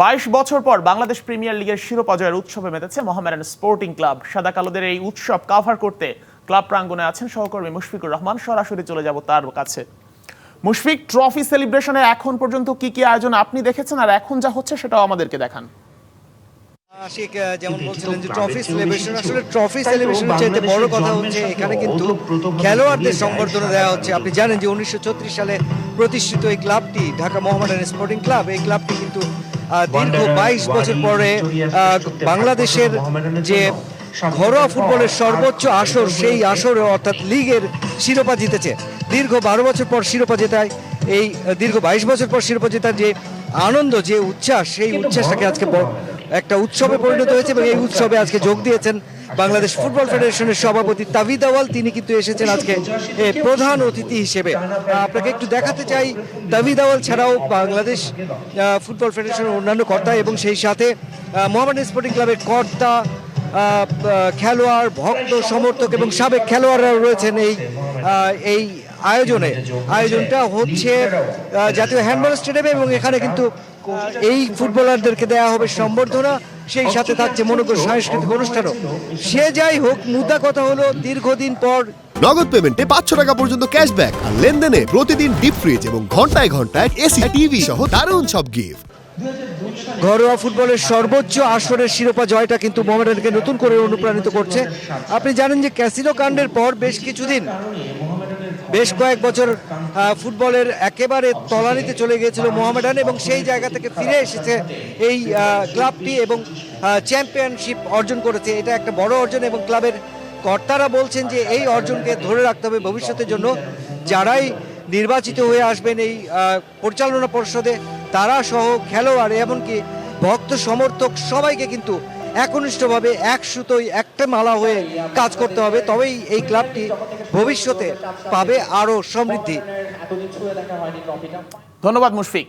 বাইশ বছর পর বাংলাদেশ প্রিমিয়ার লিগের শিরোপা জয়ের উৎসবে মেতেছে মোহামেডান স্পোর্টিং ক্লাব। সাদা কালোদের এই উৎসব কাভার করতে ক্লাব প্রাঙ্গণে আছেন সহকর্মী মুশফিকুর রহমান। সরাসরি চলে যাব তার কাছে। মুশফিক ট্রফি সেলিব্রেশনে এখন পর্যন্ত কি কি আয়োজন আপনি দেখেছেন আর এখন যা হচ্ছে সেটাও আমাদেরকে দেখান। আশিক যেমন বলছিলেন যে ট্রফি সেলিব্রেশন আসলে ট্রফি সেলিব্রেশনের চাইতে বড় কথা হচ্ছে এখানে কিন্তু খেলোয়াড়দের সংবর্ধনা দেওয়া হচ্ছে। আপনি জানেন যে উনিশশো সালে প্রতিষ্ঠিত এই ক্লাবটি ঢাকা মোহামেডান স্পোর্টিং ক্লাব এই ক্লাবটি কিন্তু দীর্ঘ বাইশ বছর পরে বাংলাদেশের যে ঘরোয়া ফুটবলের সর্বোচ্চ আসর সেই আসরে অর্থাৎ লিগের শিরোপা জিতেছে। দীর্ঘ বারো বছর পর শিরোপা জেতায় এই দীর্ঘ বাইশ বছর পর শিরোপা জেতার যে আনন্দ যে উচ্ছ্বাস সেই উচ্ছ্বাসটাকে আজকে একটা উৎসবে পরিণত হয়েছে এবং এই উৎসবে আজকে যোগ দিয়েছেন বাংলাদেশ ফুটবল ফেডারেশনের সভাপতি তাবিদ আওয়াল তিনি কিন্তু এসেছেন আজকে প্রধান অতিথি হিসেবে। আপনাকে একটু দেখাতে চাই, তাবিদ আওয়াল ছাড়াও বাংলাদেশ ফুটবল ফেডারেশনের অন্যান্য কর্তা এবং সেই সাথে মোহামেডান স্পোর্টিং ক্লাবের কর্তা খেলোয়াড়, ভক্ত, সমর্থক এবং সাবেক খেলোয়াড়রাও রয়েছেন এই এই আয়োজনে। আয়োজনটা হচ্ছে জাতীয় হ্যান্ডবল স্টেডিয়ামে এবং এখানে কিন্তু এই ফুটবলারদেরকে দেওয়া হবে সম্বর্ধনা। সেই সাথে থাকছে মনোকর সাংস্কৃতিক অনুষ্ঠানও। সে যাই হোক মুদ্রা কথা হলো দীর্ঘদিন পর নগদ পেমেন্টে পাঁচশো টাকা পর্যন্ত ক্যাশব্যাক আর লেনদেনে প্রতিদিন ডিপ ফ্রিজ এবং ঘন্টায় ঘন্টায় এসি টিভি সহ দারুণ সব গিফট ঘরোয়া ফুটবলের সর্বোচ্চ আসরের শিরোপা জয়টা কিন্তু মোহামেডানকে নতুন করে অনুপ্রাণিত করছে। আপনি জানেন যে ক্যাসিনো কাণ্ডের পর বেশ কিছুদিন বেশ কয়েক বছর ফুটবলের একেবারে তলানিতে চলে গিয়েছিল মোহামেডান এবং সেই জায়গা থেকে ফিরে এসেছে এই ক্লাবটি এবং চ্যাম্পিয়নশিপ অর্জন করেছে। এটা একটা বড় অর্জন এবং ক্লাবের কর্তারা বলছেন যে এই অর্জনকে ধরে রাখতে হবে ভবিষ্যতের জন্য। যারাই নির্বাচিত হয়ে আসবেন এই পরিচালনা পর্ষদে, তারা সহ খেলোয়াড় এমনকি ভক্ত সমর্থক সবাইকে কিন্তু একনিষ্ঠভাবে এক সুতোয় একটা মালা হয়ে কাজ করতে হবে, তবেই এই ক্লাবটি ভবিষ্যতে পাবে আরও সমৃদ্ধি। ধন্যবাদ মুশফিক।